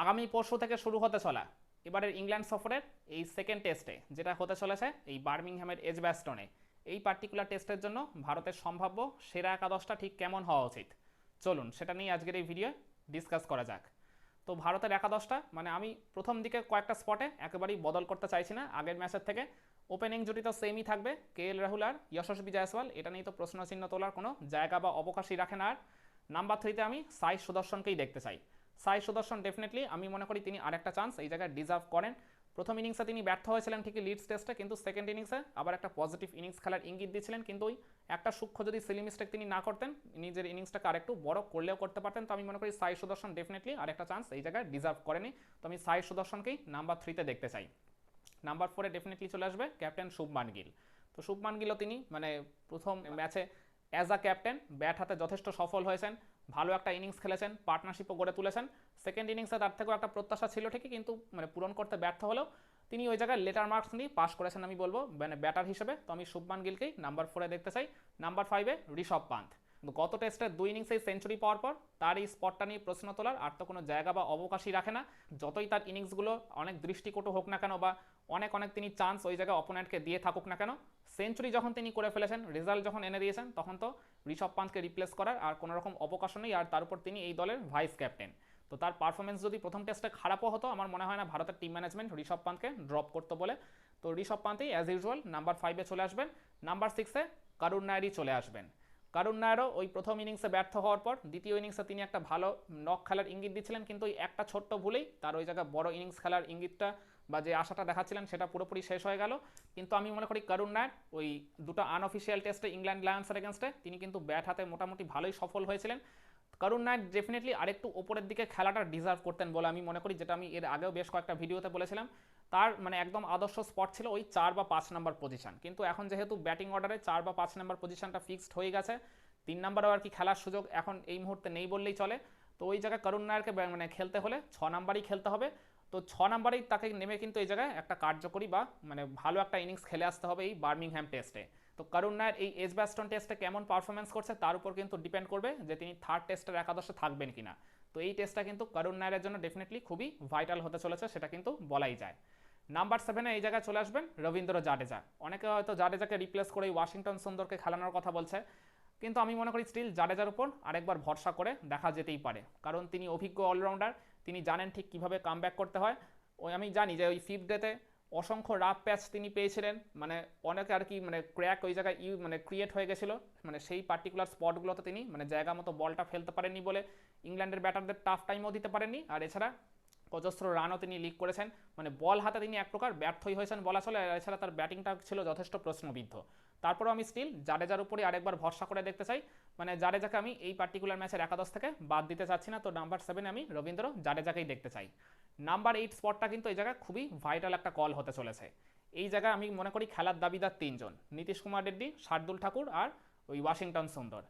আগামী পরশু থেকে শুরু হতে চলা। এবারের ইংল্যান্ড সফরের এই সেকেন্ড টেস্টে যেটা হতে চলেছে এই বার্মিংহ্যামের এজ ব্যাস্টনে। এই পার্টিকুলার টেস্টের জন্য ভারতের সম্ভাব্য সেরা একাদশটা ঠিক কেমন হওয়া উচিত? চলুন, সেটা নিয়ে আজকের এই ভিডিও ডিসকাস করা যাক। তো ভারতের একাদশটা মানে আমি প্রথম দিকে কয়েকটা স্পটে একেবারেই বদল করতে চাইছি না। আগের ম্যাচের থেকে ওপেনিং জুটি তো সেমই থাকবে কে এল রাহুল আর যশস্বী জয়সওয়াল এটা নিয়ে তো প্রশ্নচিহ্ন তোলার কোনো জায়গা বা অবকাশই রাখে না আর। নাম্বার থ্রিতে আমি সাই সুদর্শনকেই দেখতে চাই। সাই সুদর্শন ডেফিনেটলি আমি মনে করি তিনি আরেকটা চান্স এই জায়গায় ডিজার্ভ করেন। প্রথম ইনিংসে তিনি ব্যর্থ হয়েছিলেন ঠিকই লিডস টেস্টে কিন্তু সেকেন্ড ইনিংসে আবার একটা পজিটিভ ইনিংস খেলার ইঙ্গিত দিয়েছিলেন কিন্তু ওই একটা সূক্ষ্ম যদি সিলি মিস্টেক তিনি না করতেন, নিজের ইনিংসটাকে আরেকটু বড় করলেও করতে পারতেন, তো আমি মনে করি সাই সুদর্শন ডেফিনেটলি আরেকটা চান্স এই জায়গায় ডিজার্ভ করেনি। তো আমি সাই সুদর্শনকেই নাম্বার থ্রিতে দেখতে চাই। নাম্বার ফোরে ডেফিনেটলি চলে আসবে ক্যাপ্টেন শুভমান গিল। তো শুভমান গিলও তিনি মানে প্রথম ম্যাচে অ্যাজ আ ক্যাপ্টেন ব্যাট হাতে যথেষ্ট সফল হয়েছেন, ভালো একটা ইনিংস খেলেছেন পার্টনারশিপও গড়ে তুলেছেন। সেকেন্ড ইনিংসে তার থেকেও একটা প্রত্যাশা ছিল ঠিকই, কিন্তু মানে পূরণ করতে ব্যর্থ হলেও তিনি ওই জায়গায় লেটার মার্কস নিয়ে পাস করেছেন আমি বলব মানে ব্যাটার হিসেবে। তো আমি শুভমান গিলকেই নাম্বার ফোরে দেখতে চাই। নাম্বার ফাইভে ঋষভ পান্থ। গত টেস্টের দুই ইনিংসেই সেঞ্চুরি পাওয়ার পর তার এই স্পটটা নিয়ে প্রশ্ন তোলার আর তো কোনো জায়গা বা অবকাশই রাখে না। যতই তার ইনিংসগুলো অনেক দৃষ্টিকটু হোক না কেন বা অনেক অনেক তিনি চান্স ওই জায়গায় অপোনেন্টকে দিয়ে থাকুক না কেন সেঞ্চুরি যখন তিনি করে ফেলেছেন রেজাল্ট যখন এনে দিয়েছেন, তখন তো ঋষভ পান্থকে রিপ্লেস করার আর কোনো রকম অবকাশও নেই। আর তার উপর তিনি এই দলের ভাইস ক্যাপ্টেন তো তার পারফরমেন্স যদি প্রথম টেস্টে খারাপও হতো, আমার মনে হয় না ভারতের টিম ম্যানেজমেন্ট ঋষভ পান্থকে ড্রপ করতো বলে। তো ঋষভ পান্থই অ্যাজ ইউজুয়াল নাম্বার ফাইভে চলে আসবেন। নাম্বার সিক্সে কারুণ নায়ারি চলে আসবেন। কারণ নায়ারও ওই প্রথম ইনিংসে ব্যর্থ হওয়ার পর, দ্বিতীয় ইনিংসে তিনি একটা ভালো নক খেলার ইঙ্গিত দিচ্ছিলেন, কিন্তু ওই একটা ছোট্ট ভুলেই তার ওই জায়গায় বড় ইনিংস খেলার ইঙ্গিতটা বা যে আশাটা দেখাচ্ছিলেন সেটা পুরোপুরি শেষ হয়ে গেল। কিন্তু আমি মনে করি করুণ নায়ার ওই দুটো আনঅফিসিয়াল টেস্টে ইংল্যান্ড লায়ন্সের এগেনস্টে তিনি কিন্তু ব্যাট হাতে মোটামুটি ভালোই সফল হয়েছিলেন। করুণ নায়ক ডেফিনেটলি আরেকটু ওপরের দিকে খেলাটা ডিজার্ভ করতেন বলে আমি মনে করি, যেটা আমি এর আগেও বেশ কয়েকটা ভিডিওতে বলেছিলাম। তার মানে একদম আদর্শ স্পট ছিল ওই চার বা পাঁচ নাম্বার পজিশন কিন্তু এখন যেহেতু ব্যাটিং অর্ডারে চার বা পাঁচ নাম্বার পজিশনটা ফিক্সড হয়ে গেছে, তিন নাম্বারেও আর কি খেলার সুযোগ এখন এই মুহূর্তে নেই বললেই চলে। তো ওই জায়গায় করুণ নায়ারকে মানে খেলতে হলে ছ নাম্বারই খেলতে হবে। তো ছ নাম্বারেই তাকে নেমে কিন্তু এই জায়গায় একটা কার্যকরী বা মানে ভালো একটা ইনিংস খেলে আসতে হবে এই বার্মিংহ্যাম টেস্টে। তো করুণ নায়ার এই এজ ব্যাস্টন টেস্টে কেমন পারফরমেন্স করছে তার উপর কিন্তু ডিপেন্ড করবে যে তিনি থার্ড টেস্টের একাদশে থাকবেন কিনা। তো এই টেস্টটা কিন্তু করুণ নায়ারের জন্য ডেফিনেটলি খুবই ভাইটাল হতে চলেছে, সেটা কিন্তু বলাই যায়। নাম্বার সেভেনে এই জায়গায় চলে আসবেন রবীন্দ্র জাডেজা। অনেকে হয়তো জাডেজাকে রিপ্লেস করে ওয়াশিংটন সুন্দরকে খেলানোর কথা বলছে, কিন্তু আমি মনে করি স্টিল জাডেজার উপর আরেকবার ভরসা করে দেখা যেতেই পারে। কারণ তিনি অভিজ্ঞ অলরাউন্ডার তিনি জানেন ঠিক কীভাবে কাম করতে হয়। ওই আমি জানি যে ওই ফিফথ ডেতে অসংখ্য রাফ প্যাচ তিনি পেয়েছিলেন। মানে অনেকে আর কি মানে ক্র্যাক ওই জায়গায় ইউ মানে ক্রিয়েট হয়ে গেছিল। মানে সেই পার্টিকুলার স্পটগুলোতে তিনি মানে জায়গা মতো বলটা ফেলতে পারেননি বলে ইংল্যান্ডের ব্যাটারদের টাফ টাইমও দিতে পারেননি। আর এছাড়া অজস্র রানও তিনি লিক করেছেন। মানে বল হাতে তিনি এক প্রকার ব্যর্থই হয়েছেন বলা চলে। আর এছাড়া তার ব্যাটিংটা ছিল যথেষ্ট প্রশ্নবিদ্ধ। তারপরেও আমি স্টিল জাডেজার উপরে আরেকবার ভরসা করে দেখতে চাই। মানে জাডেজাকে আমি এই পার্টিকুলার ম্যাচের একাদশ থেকে বাদ দিতে চাচ্ছি না। তো নাম্বার সেভেনে আমি রবীন্দ্র জাডেজাকেই দেখতে চাই। নাম্বার এইট স্পটটা কিন্তু এই জায়গায় খুবই ভাইটাল একটা কল হতে চলেছে। এই জায়গায় আমি মনে করি খেলার দাবিদার তিনজন, নীতিশ কুমার রেড্ডি, শার্দুল ঠাকুর আর ওই ওয়াশিংটন সুন্দর।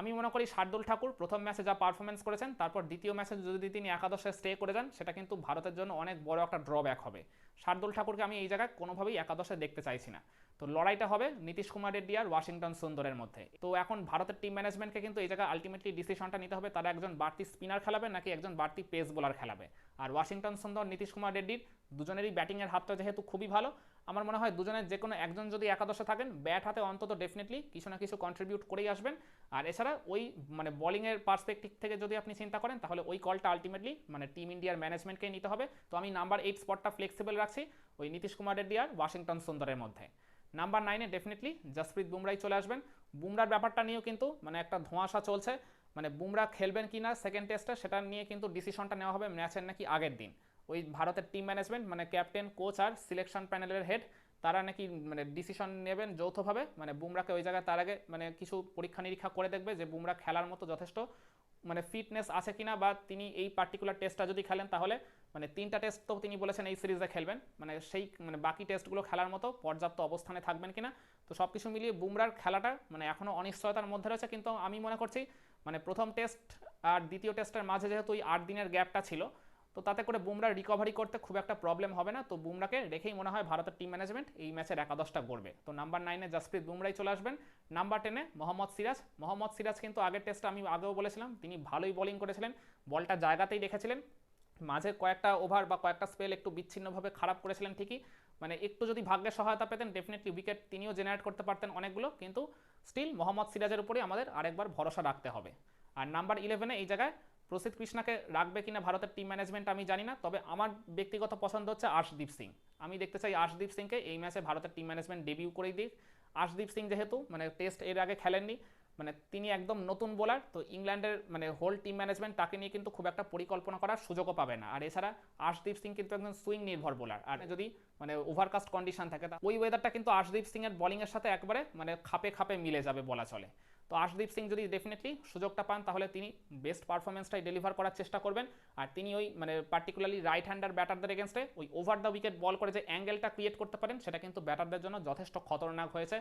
আমি মনে করি শার্দুল ঠাকুর প্রথম ম্যাচে যা পারফরমেন্স করেছেন, তারপর দ্বিতীয় ম্যাচে যদি তিনি একাদশে স্টে করে যান, সেটা কিন্তু ভারতের জন্য অনেক বড় একটা ড্রব্যাক হবে। শার্দুল ঠাকুরকে আমি এই জায়গায় কোনোভাবেই একাদশে দেখতে চাইছি না। তো লড়াইটা হবে নীতিশ কুমার রেড্ডি আর ওয়াশিংটন সুন্দরের মধ্যে। তো এখন ভারতের টিম ম্যানেজমেন্টকে কিন্তু এই জায়গায় আলটিমেটলি ডিসিশনটা নিতে হবে, তারা একজন বাড়তি স্পিনার খেলাবে নাকি একজন বাড়তি পেস বোলার খেলাবে। আর ওয়াশিংটন সুন্দর, নীতিশ কুমার রেড্ডির দুজনেরই ব্যাটিংয়ের হাতটা যেহেতু খুবই ভালো আমার মনে হয় দুজনের যে কোনো একজন যদি একাদশে থাকেন, ব্যাট হাতে অন্তত ডেফিনেটলি কিছু না কিছু কন্ট্রিবিউট করেই আসবেন। আর এছাড়া ওই মানে বলিংয়ের পার্সপেক্টিভ থেকে যদি আপনি চিন্তা করেন, তাহলে ওই কলটা আলটিমেটলি মানে টিম ইন্ডিয়ার ম্যানেজমেন্টকেই নিতে হবে। তো আমি নাম্বার এইট স্পটটা ফ্লেক্সিবল রাখছি ওই নীতিশ কুমার রেড্ডি আর ওয়াশিংটন সুন্দরের মধ্যে। নাম্বার নাইনে ডেফিনেটলি জসপ্রীত বুমরাই চলে আসবেন। বুমরার ব্যাপারটা নিয়েও কিন্তু মানে একটা ধোঁয়াশা চলছে। মানে বুমরা খেলবেন কি না সেকেন্ড টেস্টে সেটা নিয়ে কিন্তু ডিসিশনটা নেওয়া হবে ম্যাচের নাকি আগের দিন। ওই ভারতের টিম ম্যানেজমেন্ট মানে ক্যাপ্টেন কোচ আর সিলেকশন প্যানেলের হেড তারা নাকি মানে ডিসিশন নেবেন যৌথভাবে মানে বুমরাকে ওই জায়গায় তার আগে মানে কিছু পরীক্ষা নিরীক্ষা করে দেখবে যে বুমরা খেলার মতো যথেষ্ট মানে ফিটনেস আছে কিনা বা তিনি এই পার্টিকুলার টেস্টটা যদি খেলেন তাহলে মানে তিনটা টেস্ট তো তিনি বলেছেন এই সিরিজে খেলবেন মানে সেই মানে বাকি টেস্টগুলো খেলার মতো পর্যাপ্ত অবস্থানে থাকবেন কিনা, তো সব কিছু মিলিয়ে বুমরার খেলাটা মানে এখনও অনিশ্চয়তার মধ্যে রয়েছে, কিন্তু আমি মনে করছি মানে প্রথম টেস্ট আর দ্বিতীয় টেস্টের মাঝে যেহেতু ওই আট দিনের গ্যাপটা ছিল তো তাতে করে বুমরা রিকভারি করতে খুব একটা প্রবলেম হবে না। তো বুমরাকে রেখেই মনে হয় ভারতের টিম ম্যানেজমেন্ট এই ম্যাচের একাদশটা গড়বে। তো নাম্বার নাইনে জাসপ্রীত বুমরাই চলে আসবেন। নাম্বার টেনে মোহাম্মদ সিরাজ। মোহাম্মদ সিরাজ কিন্তু আগের টেস্টে আমি আগেও বলেছিলাম, তিনি ভালোই বোলিং করেছিলেন, বলটা জায়গাতেই রেখেছিলেন। মাঝে কয়েকটা ওভার বা কয়েকটা স্পেল একটু বিচ্ছিন্নভাবে খারাপ করেছিলেন ঠিকই। মানে একটু যদি ভাগ্যের সহায়তা পেতেন ডেফিনেটলি উইকেট তিনিও জেনারেট করতে পারতেন অনেকগুলো। কিন্তু স্টিল মোহাম্মদ সিরাজের উপরেই আমাদের আরেকবার ভরসা রাখতে হবে। আর নাম্বার ইলেভেনে এই জায়গায় প্রসিদ্ধ কৃষ্ণাকে রাখবে কিনা ভারতের টিম ম্যানেজমেন্ট আমি জানি না, তবে আমার ব্যক্তিগত পছন্দ হচ্ছে আশদীপ সিং। আমি দেখতে চাই আশদীপ সিংকে এই ম্যাচে ভারতের টিম ম্যানেজমেন্ট ডেবিউ করেই দিক। আশদীপ সিং যেহেতু মানে টেস্ট এর আগে খেলেননি মানে তিনি একদম নতুন বোলার তো ইংল্যান্ডের মানে হোল টিম ম্যানেজমেন্ট তাকে নিয়ে কিন্তু খুব একটা পরিকল্পনা করার সুযোগও পাবে না। আর এছাড়া আশদীপ সিং কিন্তু একজন সুইং নির্ভর বোলার আর যদি মানে ওভারকাস্ট কন্ডিশন থাকে, তা ওই ওয়েদারটা কিন্তু আশদীপ সিং এর সাথে একবারে মানে খাপে খাপে মিলে যাবে বলা চলে। তো আশদীপ সিং যদি ডেফিনেটলি সুযোগটা পান, তাহলে তিনি বেস্ট পারফরমেন্সটাই ডেলিভার করার চেষ্টা করবেন। আর তিনি ওই মানে পার্টিকুলারলি রাইট হ্যান্ডার ব্যাটারদের এগেনস্টে ওই ওভার দ্য উইকেট বল করে যে অ্যাঙ্গেলটা ক্রিয়েট করতে পারেন, সেটা কিন্তু ব্যাটারদের জন্য যথেষ্ট খতরনাক হয়েছে।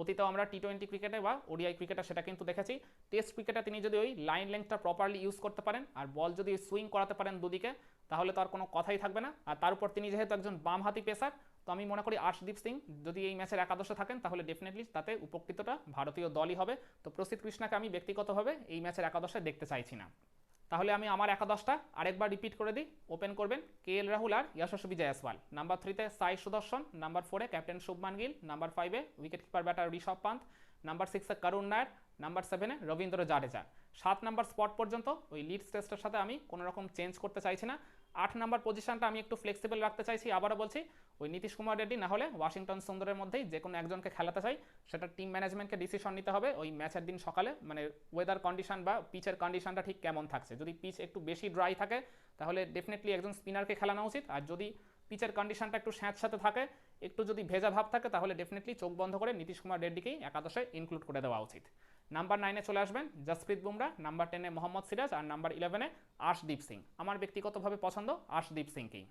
অতীতেও আমরা টি টোয়েন্টি ক্রিকেটে বা ওডিআই ক্রিকেটে সেটা কিন্তু দেখেছি। টেস্ট ক্রিকেটে তিনি যদি ওই লাইন লেন্থটা প্রপারলি ইউজ করতে পারেন, আর বল যদি সুইং করাতে পারেন দুদিকে তাহলে তো আর কোনো কথাই থাকবে না। আর তার উপর তিনি যেহেতু একজন বামহাতি পেসার, তো আমি মনে করি আর্শদীপ সিং যদি এই ম্যাচের একাদশে থাকেন, তাহলে ডেফিনেটলি তাতে উপকৃতটা ভারতীয় দলই হবে। তো প্রসিদ্ধ কৃষ্ণাকে আমি ব্যক্তিগতভাবে এই ম্যাচের একাদশে দেখতে চাইছি না। তাহলে আমি আমার একাদশটা আরেকবার রিপিট করে দিই। ওপেন করবেন কে এল রাহুল আর যশস্বী জয়সওয়াল নাম্বার থ্রিতে সাই সুদর্শন নাম্বার ফোরে ক্যাপ্টেন শুভমান গিল নাম্বার ফাইভে wicket keeper batter Rishabh Pant number সিক্সে করুণ নায়ার নাম্বার সেভেনে রবীন্দ্র জাডেজা সাত নাম্বার স্পট পর্যন্ত ওই লিডস টেস্টের সাথে আমি কোনো রকম চেঞ্জ করতে চাইছি না। আট নাম্বার পজিশনটা আমি একটু ফ্লেক্সিবল রাখতে চাইছি, আবারও বলছি, ওই নীতিশ কুমার রেড্ডি না হলে ওয়াশিংটন সুন্দরের মধ্যেই যে কোনো একজনকে খেলাতে চাই, সেটা টিম ম্যানেজমেন্টকে ডিসিশন নিতে হবে, ওই ম্যাচের দিন সকালে মানে ওয়েদার কন্ডিশন বা পিচের কন্ডিশনটা ঠিক কেমন থাকছে। যদি পিচ একটু বেশি ড্রাই থাকে, তাহলে ডেফিনেটলি একজন স্পিনারকে খেলানো উচিত, আর যদি পিচের কন্ডিশনটা একটু স্যাঁতস্যাঁতে থাকে, একটু যদি ভেজা ভাব থাকে, তাহলে ডেফিনেটলি চোখ বন্ধ করে নীতিশ কুমার রেড্ডিকেই একাদশে ইনক্লুড করে দেওয়া উচিত। নাম্বার নাইনে চলে আসবেন জসপ্রীত বুমরা নাম্বার টেনে মোহাম্মদ সিরাজ আর নাম্বার ইলেভেনে আশদীপ সিং আমার ব্যক্তিগতভাবে পছন্দ আশদীপ সিংকেই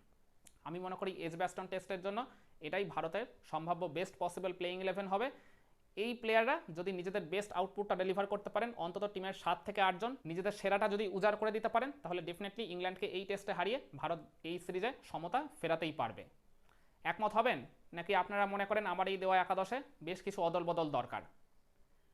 আমি মনে করি এজ ব্যাস্টন টেস্টের জন্য এটাই ভারতের সম্ভাব্য বেস্ট পসিবল প্লেইং ইলেভেন হবে। এই প্লেয়াররা যদি নিজেদের বেস্ট আউটপুটটা ডেলিভার করতে পারেন, অন্তত টিমের সাত থেকে আটজন নিজেদের সেরাটা যদি উজাড় করে দিতে পারেন, তাহলে ডেফিনেটলি ইংল্যান্ডকে এই টেস্টে হারিয়ে ভারত এই সিরিজে সমতা ফেরাতেই পারবে। একমত হবেন? নাকি আপনারা মনে করেন আমার এই দেওয়া একাদশে বেশ কিছু অদল বদল দরকার?